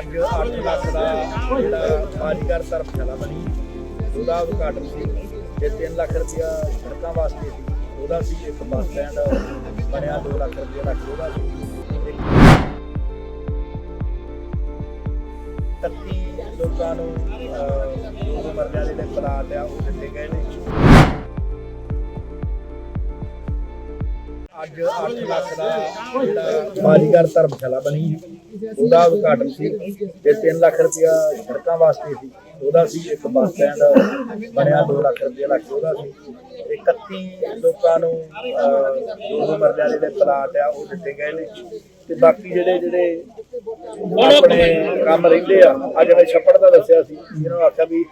ਅੱਜ 8 ਲੱਖ ਦਾ ਜਿਹੜਾ ਬਾਜੀਗਰ ਧਰਮਸ਼ਾਲਾ ਬਣੀ। ਉਹਦਾ ਉਦਘਾਟਨ ਸੀ ਤੇ 3 ਲੱਖ ਰੁਪਇਆ ਸੜਕਾਂ ਵਾਸਤੇ ਸੀ। ਉਹਦਾ ਸੀ ਇੱਕ ਬੱਸ ਸਟੈਂਡ ਬਣਿਆ 2 ਲੱਖ ਰੁਪਇਆ ਲੱਖ ਉਹਦਾ ਸੀ। ਇੱਕ 31 ਲੋਕਾਂ ਨੂੰ ਅਹ, ਦੋ ਮਰਲਿਆਂ ਦੇ ਜਿਹੜੇ ਪਲਾਟ ਆ ਉਹ ਦਿੱਤੇ ਗਏ ਨੇ। ਅੱਜ 8 ਲੱਖ ਦਾ ਜਿਹੜਾ ਬਾਜੀਗਰ ਧਰਮਸ਼ਾਲਾ ਬਣੀ। ਉਹਦਾ ਉਦਘਾਟਨ ਸੀ ਤੇ 3 ਲੱਖ ਰੁਪਇਆ ਸੜਕਾਂ ਵਾਸਤੇ ਸੀ। ਉਹਦਾ ਸੀ ਇੱਕ ਬੱਸ ਸਟੈਂਡ ਬਣਿਆ 2 ਲੱਖ ਰੁਪਇਆ ਲੱਖ ਉਹਦਾ ਸੀ। ਤੇ 31 ਲੋਕਾਂ ਨੂੰ ਦੋ ਮਰਲਿਆਂ ਦੇ ਪਲਾਟ ਆ ਉਹ ਦਿੱਤੇ ਗਏ ਨੇ। ਤੇ ਬਾਕੀ ਜਿਹੜੇ ਜਿਹੜੇ ਆਪਣੇ ਕੰਮ ਰਹਿੰਦੇ ਆ ਆ ਜਿਵੇਂ ਛੱਪੜ ਦਾ ਦੱਸਿਆ ਸੀ ਇਹਨਾਂ ਨੂੰ ਆਖਿਆ ਵੀ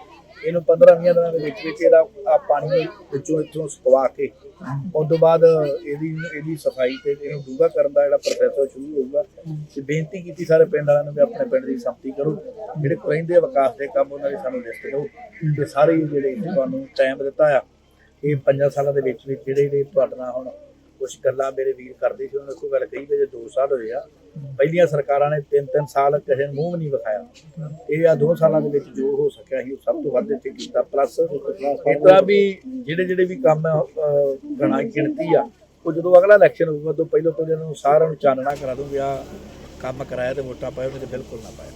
ਇਹਨੂੰ 15 20 ਦਿਨਾਂ ਦੇ ਵਿੱਚ ਵਿੱਚ ਇਹਦਾ ਆ ਪਾਣੀ ਵਿੱਚੋਂ ਇੱਥੋਂ ਸੁਕਵਾ ਕੇ ਉਸ ਤੋਂ ਬਾਅਦ ਇਹਦੀ ਇਹਦੀ ਸਫ਼ਾਈ ਤੇ ਇਹਨੂੰ ਡੂੰਘਾ ਕਰਨ ਦਾ ਜਿਹੜਾ ਪ੍ਰੋਸੈਸ ਸ਼ੁਰੂ ਹੋਊਗਾ। ਤੇ ਬੇਨਤੀ ਕੀਤੀ ਸਾਰੇ ਪਿੰਡ ਵਾਲਿਆਂ ਨੂੰ ਵੀ ਆਪਣੇ ਪਿੰਡ ਦੀ ਸੰਪਤੀ ਕਰੋ। ਜਿਹੜੇ ਕੋਲ ਰਹਿੰਦੇ ਵਿਕਾਸ ਦੇ ਕੰਮ ਉਹਨਾਂ ਦੀ ਸਾਨੂੰ ਲਿਸਟ ਦਿਓ। ਤੇ ਸਾਰੇ ਜਿਹੜੇ ਤੁਹਾਨੂੰ ਟਾਈਮ ਦਿੱਤਾ ਆ, ਇਹ ਪੰਜਾਂ ਸਾਲਾਂ ਦੇ ਵਿੱਚ ਵਿੱਚ ਜਿਹੜੇ ਜਿਹੜੇ ਤੁਹਾਡੇ ਨਾਲ ਹੁਣ ਕੁਝ ਗੱਲਾਂ ਮੇਰੇ ਵੀਰ ਕਰਦੇ ਸੀ, ਉਹਨਾਂ ਕੋਈ ਗੱਲ ਕਹੀ ਵੀ ਜੇ 2 ਸਾਲ ਹੋਏ ਆ, ਪਹਿਲੀਆਂ ਸਰਕਾਰਾਂ ਨੇ 3-3 ਸਾਲ ਕਿਸੇ ਨੂੰ ਮੂੰਹ ਨਹੀਂ ਵਿਖਾਇਆ। ਇਹ ਆ 2 ਸਾਲਾਂ ਦੇ ਵਿੱਚ ਜੋ ਹੋ ਸਕਿਆ ਸੀ, ਉਹ ਸਭ ਤੋਂ ਵੱਧ ਇੱਥੇ ਕੀਤਾ। ਪਲੱਸ ਇਤਨਾ ਵੀ ਜਿਹੜੇ ਜਿਹੜੇ ਵੀ ਕੰਮ ਗਣਾ ਗਿਣਤੀ ਆ, ਉਹ ਜਦੋਂ ਅਗਲਾ ਇਲੈਕਸ਼ਨ ਹੋਊਗਾ, ਉਦੋਂ ਪਹਿਲਾਂ ਪਹਿਲਾਂ ਨੂੰ ਸਾਰਿਆਂ ਨੂੰ ਚਾਨਣਾ ਕਰਾ ਦੂੰਗੇ ਆ ਕੰਮ ਕਰਾਇਆ ਤੇ ਵੋਟਾਂ ਪਾਇਆ ਉਹਨੇ ਤੇ ਬਿਲਕੁਲ ਨਾ ਪਾਇਓ।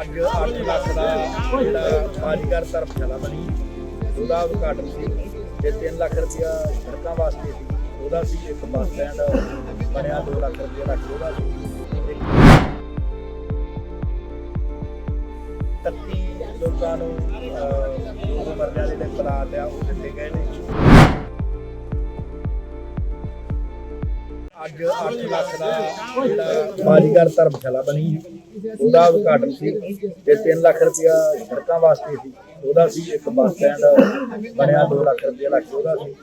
ਅੱਜ 8 ਲੱਖ ਦਾ ਜਿਹੜਾ ਬਾਜੀਗਰ ਧਰਮਸ਼ਾਲਾ ਬਣੀ। ਉਹਦਾ ਉਦਘਾਟਨ ਸੀ ਤੇ 3 ਲੱਖ ਰੁਪਇਆ ਸੜਕਾਂ ਵਾਸਤੇ ਸੀ। ਉਹਦਾ ਸੀ ਇੱਕ ਬੱਸ ਸਟੈਂਡ ਬਣਿਆ 2 ਲੱਖ ਰੁਪਇਆ ਲੱਖ ਉਹਦਾ ਸੀ। 31 ਲੋਕਾਂ ਨੂੰ ਅਹ, ਦੋ ਦੇ ਪਲਾਟ ਆ ਉਹ ਦਿੱਤੇ ਗਏ ਨੇ। ਅੱਜ 8 ਲੱਖ ਦਾ ਜਿਹੜਾ ਬਾਜੀਗਰ ਧਰਮਸ਼ਾਲਾ ਬਣੀ ਉਹਦਾ ਉਦਘਾਟਨ ਸੀ ਤੇ 3 ਲੱਖ ਰੁਪਇਆ ਸੜਕਾਂ ਵਾਸਤੇ ਸੀ। ਉਹਦਾ ਸੀ, ਇੱਕ ਬੱਸ ਸਟੈਂਡ ਬਣਿਆ 2 ਲੱਖ ਰੁਪਇਆ ਲੱਖ ਉਹਦਾ ਸੀ।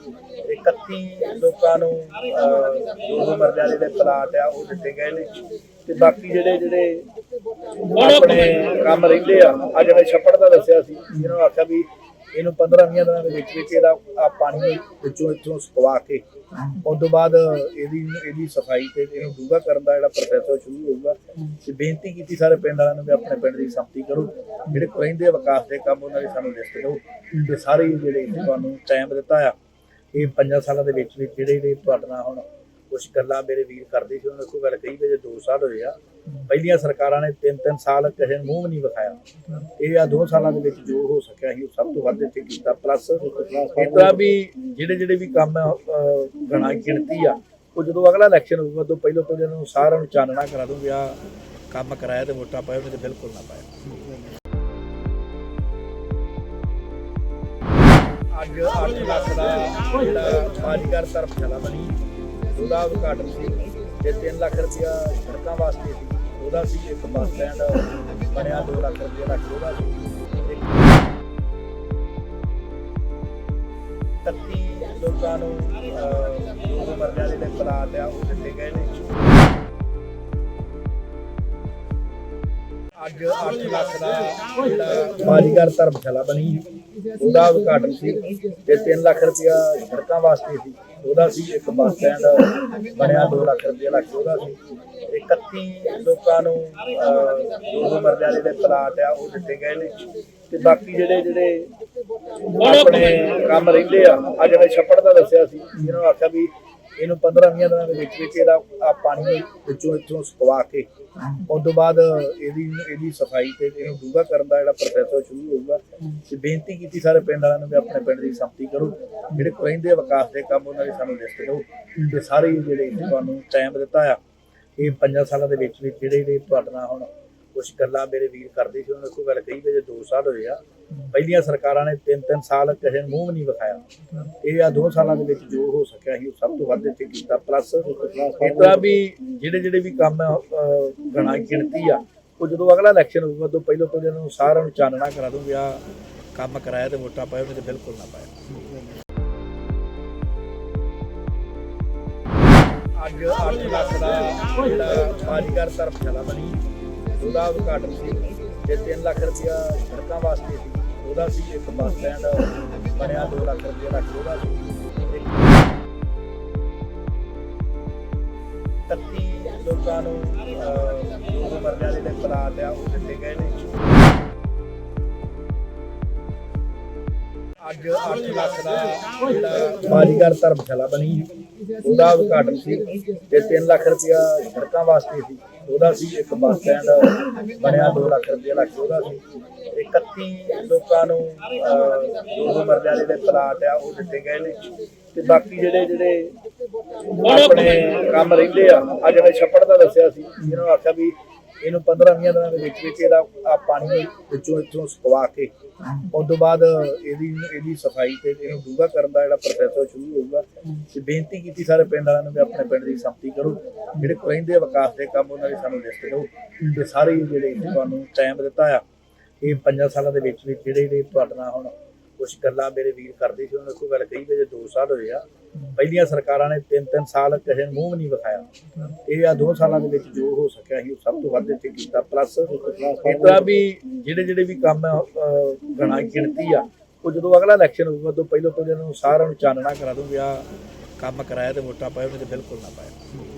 31 ਲੋਕਾਂ ਨੂੰ ਦੋ ਦੋ ਮਰਲਿਆਂ ਦੇ ਪਲਾਟ ਆ, ਉਹ ਦਿੱਤੇ ਗਏ ਨੇ। ਤੇ ਬਾਕੀ ਜਿਹੜੇ ਜਿਹੜੇ ਆਪਣੇ ਕੰਮ ਰਹਿੰਦੇ ਆ ਆ ਜਿਵੇਂ ਛੱਪੜ ਦਾ ਦੱਸਿਆ ਸੀ ਜਿਹਨਾਂ ਨੂੰ ਆਖਿਆ ਵੀ ਇਹਨੂੰ 15 20 ਦਿਨਾਂ ਦੇ ਵਿੱਚ ਵਿੱਚ ਇਹਦਾ ਪਾਣੀ ਵਿੱਚੋਂ ਇੱਥੋਂ ਸੁਕਵਾ ਕੇ ਉਸ ਤੋਂ ਬਾਅਦ ਇਹਦੀ ਇਹਦੀ ਸਫ਼ਾਈ ਤੇ ਇਹਨੂੰ ਡੂੰਘਾ ਕਰਨ ਦਾ ਜਿਹੜਾ ਪ੍ਰੋਸੈਸ ਸ਼ੁਰੂ ਹੋਊਗਾ। ਤੇ ਬੇਨਤੀ ਕੀਤੀ ਸਾਰੇ ਪਿੰਡ ਵਾਲਿਆਂ ਨੂੰ ਵੀ ਆਪਣੇ ਪਿੰਡ ਦੀ ਸੰਪਤੀ ਕਰੋ। ਜਿਹੜੇ ਕੋਲ ਰਹਿੰਦੇ ਵਿਕਾਸ ਦੇ ਕੰਮ, ਉਹਨਾਂ ਦੀ ਸਾਨੂੰ ਲਿਸਟ ਦਿਓ। ਤੇ ਸਾਰੇ ਹੀ ਜਿਹੜੇ ਤੁਹਾਨੂੰ ਟਾਈਮ ਦਿੱਤਾ ਆ, ਇਹ ਪੰਜਾਂ ਸਾਲਾਂ ਦੇ ਵਿੱਚ ਵਿੱਚ ਜਿਹੜੇ ਜਿਹੜੇ ਤੁਹਾਡੇ ਨਾਲ ਹੁਣ ਕੁਝ ਗੱਲਾਂ ਮੇਰੇ ਵੀਰ ਕਰਦੇ ਸੀ, ਉਹਨਾਂ ਨੇ ਗੱਲ ਕਹੀ ਵੀ ਜੇ 2 ਸਾਲ ਹੋਏ ਆ। ਪਹਿਲੀਆਂ ਸਰਕਾਰਾਂ ਨੇ 3-3 ਸਾਲ ਕਿਸੇ ਨੂੰ ਮੂੰਹ ਨਹੀਂ ਵਿਖਾਇਆ। ਇਹ ਆ 2 ਸਾਲਾਂ ਦੇ ਵਿੱਚ ਜੋ ਹੋ ਸਕਿਆ ਸੀ, ਉਹ ਸਭ ਤੋਂ ਵੱਧ ਇੱਥੇ ਕੀਤਾ। ਪਲੱਸ ਇਤਨਾ ਵੀ ਜਿਹੜੇ ਜਿਹੜੇ ਵੀ ਕੰਮ ਗਣਾ ਗਿਣਤੀ ਆ, ਉਹ ਜਦੋਂ ਅਗਲਾ ਇਲੈਕਸ਼ਨ ਹੋਊਗਾ, ਉਦੋਂ ਪਹਿਲਾਂ ਪਹਿਲਾਂ ਨੂੰ ਸਾਰਿਆਂ ਨੂੰ ਚਾਨਣਾ ਕਰਾ ਦੂੰਗੇ ਆ ਕੰਮ ਕਰਾਇਆ ਤੇ ਵੋਟਾਂ ਪਾਇਆ ਨਹੀਂ ਤੇ ਬਿਲਕੁਲ ਨਾ ਪਾਇਓ। ਅੱਜ 8 ਲੱਖ ਦਾ ਜਿਹੜਾ ਬਾਜੀਗਰ ਧਰਮਸ਼ਾਲਾ ਬਣੀ। ਉਹਦਾ ਉਦਘਾਟਨ ਸੀ ਤੇ 3 ਲੱਖ ਰੁਪਇਆ ਸੜਕਾਂ ਵਾਸਤੇ ਸੀ। ਉਹਦਾ ਸੀ ਇੱਕ ਬੱਸ ਸਟੈਂਡ ਬਣਿਆ 2 ਲੱਖ ਰੁਪਇਆ ਲੱਖ ਉਹਦਾ ਸੀ। ਇੱਕ 31 ਲੋਕਾਂ ਨੂੰ ਅਹ, ਦੋ ਦੋ ਦੇ ਜਿਹੜੇ ਪਲਾਟ ਆ ਉਹ ਦਿੱਤੇ ਗਏ ਨੇ। ਅੱਜ 8 ਲੱਖ ਦਾ ਜਿਹੜਾ ਬਾਜੀਗਰ ਧਰਮਸ਼ਾਲਾ ਬਣੀ। ਉਹਦਾ ਉਦਘਾਟਨ ਸੀ ਤੇ 3 ਲੱਖ ਰੁਪਇਆ ਸੜਕਾਂ ਵਾਸਤੇ ਸੀ, ਉਹਦਾ ਸੀ ਇੱਕ ਬੱਸ ਸਟੈਂਡ, ਬਣਿਆ 2 ਲੱਖ ਰੁਪਇਆ ਲੱਖ ਉਹਦਾ ਸੀ। 31 ਲੋਕਾਂ ਨੂੰ ਦੋ ਮਰਲਿਆਂ ਦੇ ਜਿਹੜੇ ਪਲਾਟ ਆ, ਉਹ ਦਿੱਤੇ ਗਏ ਨੇ। ਤੇ ਬਾਕੀ ਜਿਹੜੇ ਜਿਹੜੇ ਆਪਣੇ ਕੰਮ ਰਹਿੰਦੇ ਆ ਅੱਜ ਮੈਂ ਛੱਪੜ ਦਾ ਦੱਸਿਆ ਸੀ ਜਿਹਨਾਂ ਨੂੰ ਆਖਿਆ ਵੀ ਇਹਨੂੰ 15 20 ਦਿਨਾਂ ਦੇ ਵਿੱਚ ਵਿੱਚ ਇਹਦਾ ਆ ਪਾਣੀ ਵਿੱਚੋਂ ਇੱਥੋਂ ਸੁਕਵਾ ਕੇ, ਉਸ ਤੋਂ ਬਾਅਦ ਇਹਦੀ ਇਹਦੀ ਸਫ਼ਾਈ ਤੇ ਇਹਨੂੰ ਡੂੰਘਾ ਕਰਨ ਦਾ ਜਿਹੜਾ ਪ੍ਰੋਸੈਸ ਸ਼ੁਰੂ ਹੋਊਗਾ। ਤੇ ਬੇਨਤੀ ਕੀਤੀ ਸਾਰੇ ਪਿੰਡ ਵਾਲਿਆਂ ਨੂੰ ਵੀ ਆਪਣੇ ਪਿੰਡ ਦੀ ਸੰਪਤੀ ਕਰੋ। ਜਿਹੜੇ ਕੋਲ ਰਹਿੰਦੇ ਵਿਕਾਸ ਦੇ ਕੰਮ, ਉਹਨਾਂ ਦੀ ਸਾਨੂੰ ਲਿਸਟ ਦਿਓ। ਤੇ ਸਾਰੇ ਜਿਹੜੇ ਤੁਹਾਨੂੰ ਟਾਈਮ ਦਿੱਤਾ ਆ, ਇਹ ਪੰਜਾਂ ਸਾਲਾਂ ਦੇ ਵਿੱਚ ਵਿੱਚ ਜਿਹੜੇ ਜਿਹੜੇ ਤੁਹਾਡੇ ਨਾਲ ਹੁਣ ਕੁਝ ਗੱਲਾਂ ਮੇਰੇ ਵੀਰ ਕਰਦੇ ਸੀ, ਉਹਨਾਂ ਕੋਈ ਗੱਲ ਕਹੀ ਵੀ ਜੇ 2 ਸਾਲ ਹੋਏ ਆ, ਪਹਿਲੀਆਂ ਸਰਕਾਰਾਂ ਨੇ 3-3 ਸਾਲ ਕਿਸੇ ਨੂੰ ਮੂੰਹ ਨਹੀਂ ਵਿਖਾਇਆ। ਇਹ ਆ 2 ਸਾਲਾਂ ਦੇ ਵਿੱਚ ਜੋ ਹੋ ਸਕਿਆ ਸੀ, ਉਹ ਸਭ ਤੋਂ ਵੱਧ ਇੱਥੇ ਕੀਤਾ। ਪਲੱਸ ਇਤਨਾ ਵੀ ਜਿਹੜੇ ਜਿਹੜੇ ਵੀ ਕੰਮ ਗਣਾ ਗਿਣਤੀ ਆ, ਉਹ ਜਦੋਂ ਅਗਲਾ ਇਲੈਕਸ਼ਨ ਹੋਊਗਾ, ਉਦੋਂ ਪਹਿਲਾਂ ਪਹਿਲਾਂ ਨੂੰ ਸਾਰਿਆਂ ਨੂੰ ਚਾਨਣਾ ਕਰਾ ਦੂੰਗੇ ਆ ਕੰਮ ਕਰਾਇਆ ਤੇ ਵੋਟਾਂ ਪਾਇਆ ਨਹੀਂ ਤੇ ਬਿਲਕੁਲ ਨਾ ਪਾਇਆ ਅੱਜ 8 ਲੱਖ ਦਾ ਜਿਹੜਾ ਬਾਜੀਗਰ ਧਰਮਸ਼ਾਲਾ ਬਣੀ। ਉਹਦਾ ਉਦਘਾਟਨ ਸੀ ਤੇ 3 ਲੱਖ ਰੁਪਇਆ ਸੜਕਾਂ ਵਾਸਤੇ ਸੀ। ਉਹਦਾ ਸੀ ਇੱਕ ਬੱਸ ਸਟੈਂਡ ਬਣਿਆ 2 ਲੱਖ ਰੁਪਇਆ ਲੱਖ ਉਹਦਾ ਸੀ। ਇੱਕ 31 ਲੋਕਾਂ ਨੂੰ ਅਹ, ਦੋ ਦੇ ਪਲਾਟ ਆ ਉਹ ਦਿੱਤੇ ਗਏ ਨੇ। ਅੱਜ 8 ਲੱਖ ਦਾ ਜਿਹੜਾ ਬਾਜੀਗਰ ਧਰਮਸ਼ਾਲਾ ਬਣੀ ਉਹਦਾ ਉਦਘਾਟਨ ਸੀ ਤੇ 3 ਲੱਖ ਰੁਪਇਆ ਸੜਕਾਂ ਵਾਸਤੇ ਸੀ, ਉਹਦਾ ਸੀ ਇੱਕ ਬੱਸ ਸਟੈਂਡ ਬਣਿਆ 2 ਲੱਖ ਰੁਪਇਆ ਲੱਖ ਉਹਦਾ ਸੀ। 31 ਲੋਕਾਂ ਨੂੰ ਦੋ ਮਰਲਿਆਂ ਦੇ ਪਲਾਟ ਆ, ਉਹ ਦਿੱਤੇ ਗਏ ਨੇ। ਤੇ ਬਾਕੀ ਜਿਹੜੇ ਜਿਹੜੇ ਆਪਣੇ ਕੰਮ ਰਹਿੰਦੇ ਆ, ਅੱਜ ਜਿਵੇਂ ਛੱਪੜ ਦਾ ਦੱਸਿਆ ਸੀ, ਜਿਹਨਾਂ ਨੂੰ ਆਖਿਆ ਵੀ ਇਹਨੂੰ 15 20 ਦਿਨਾਂ ਦੇ ਵਿੱਚ ਵਿੱਚ ਇਹਦਾ ਆ ਪਾਣੀ ਵਿੱਚੋਂ ਇੱਥੋਂ ਸੁਕਵਾ ਕੇ ਉਸ ਤੋਂ ਬਾਅਦ ਇਹਦੀ ਇਹਦੀ ਸਫ਼ਾਈ ਤੇ ਇਹਨੂੰ ਡੂੰਘਾ ਕਰਨ ਦਾ ਜਿਹੜਾ ਪ੍ਰੋਸੈਸ ਸ਼ੁਰੂ ਹੋਊਗਾ। ਤੇ ਬੇਨਤੀ ਕੀਤੀ ਸਾਰੇ ਪਿੰਡ ਵਾਲਿਆਂ ਨੂੰ ਵੀ ਆਪਣੇ ਪਿੰਡ ਦੀ ਸੰਪਤੀ ਕਰੋ। ਜਿਹੜੇ ਕੋਲ ਰਹਿੰਦੇ ਵਿਕਾਸ ਦੇ ਕੰਮ, ਉਹਨਾਂ ਦੀ ਸਾਨੂੰ ਲਿਸਟ ਦਿਓ। ਤੇ ਸਾਰੇ ਹੀ ਜਿਹੜੇ ਤੁਹਾਨੂੰ ਟਾਈਮ ਦਿੱਤਾ ਆ, ਇਹ ਪੰਜਾਂ ਸਾਲਾਂ ਦੇ ਵਿੱਚ ਵਿੱਚ ਜਿਹੜੇ ਜਿਹੜੇ ਤੁਹਾਡੇ ਨਾਲ ਹੁਣ ਕੁਝ ਗੱਲਾਂ ਮੇਰੇ ਵੀਰ ਕਰਦੇ ਸੀ, ਉਹਨਾਂ ਕੋਈ ਗੱਲ ਕਹੀ ਵੀ ਜੇ 2 ਸਾਲ ਹੋਏ ਆ। ਪਹਿਲੀਆਂ ਸਰਕਾਰਾਂ ਨੇ 3-3 ਸਾਲ ਕਿਸੇ ਨੂੰ ਮੂੰਹ ਨਹੀਂ ਵਿਖਾਇਆ। ਇਹ ਆ 2 ਸਾਲਾਂ ਦੇ ਵਿੱਚ ਜੋ ਹੋ ਸਕਿਆ ਸੀ, ਉਹ ਸਭ ਤੋਂ ਵੱਧ ਇੱਥੇ ਕੀਤਾ। ਪਲੱਸ ਇਸ ਵੀ ਜਿਹੜੇ ਜਿਹੜੇ ਵੀ ਕੰਮ ਗਣਾ ਗਿਣਤੀ ਆ, ਉਹ ਜਦੋਂ ਅਗਲਾ ਇਲੈਕਸ਼ਨ ਹੋਊਗਾ, ਉਦੋਂ ਪਹਿਲਾਂ ਪਹਿਲਾਂ ਸਾਰਿਆਂ ਨੂੰ ਚਾਨਣਾ ਕਰਾ ਦੂੰਗੇ ਆ ਕੰਮ ਕਰਾਇਆ ਤੇ ਵੋਟਾਂ ਪਾਇਆ ਉਹਨੇ ਤੇ ਬਿਲਕੁਲ ਨਾ ਪਾਇਆ